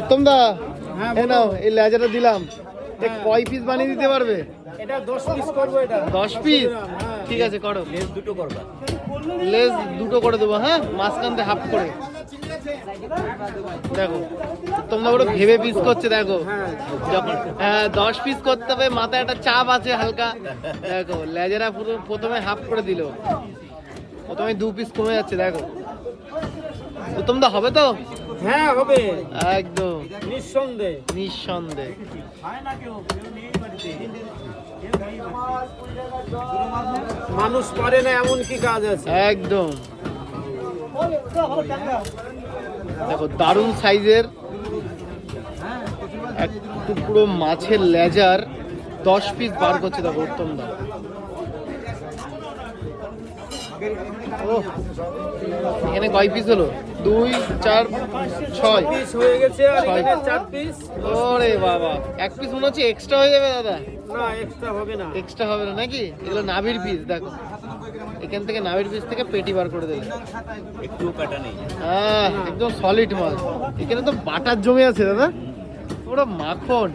উত্তম দা হ্যাঁ, এ নাও এই লেজাটা দিলাম। কয় পিস বানিয়ে দিতে পারবে? এটা দশ পিস করব এটা। দশ পিস। ঠিক আছে করো। লেজ দুটো করবা। লেস দুটো করে দেবো হ্যাঁ? মাঝখান থেকে হাফ করে। দেখো তোমরা ওটা ভেবে পিস করছে দেখো। যখন হ্যাঁ দশ পিস করতে হবে মাথায় একটা চাপ আছে হালকা। দেখো লেজেরা পুরো প্রথমে হাফ করে দিল। প্রথমে দু পিস কমে যাচ্ছে দেখো। উত্তম দা হবে তো? হ্যাঁ হবে। একদম। নিঃসন্দেহে। নিঃসন্দেহে। মানুষ পারে না এমন কি কাজ আছে? একদম। দেখো দারুণ সাইজের এক টুকরো মাছের লেজার দশ পিস বার করছে দেখো উত্তম দা। এখানে কয় পিস হলো? দুই চার ছয়। পিস হয়ে গেছে আর ছয়। এখানে চার পিস ওরে বাবা। এক পিস মনে হচ্ছে এক্সট্রা হয়ে যাবে দাদা? না এক্সট্রা হবে না। এক্সট্রা হবে না নাকি? এগুলো নাভির পিস দেখো। এখান থেকে নাভির পিস থেকে পেটি বার করে দিলে একটু কাটা নেই। হ্যাঁ একদম সলিড মাল। এখানে তো বাটার জমে আছে দাদা। পুরো মাখন।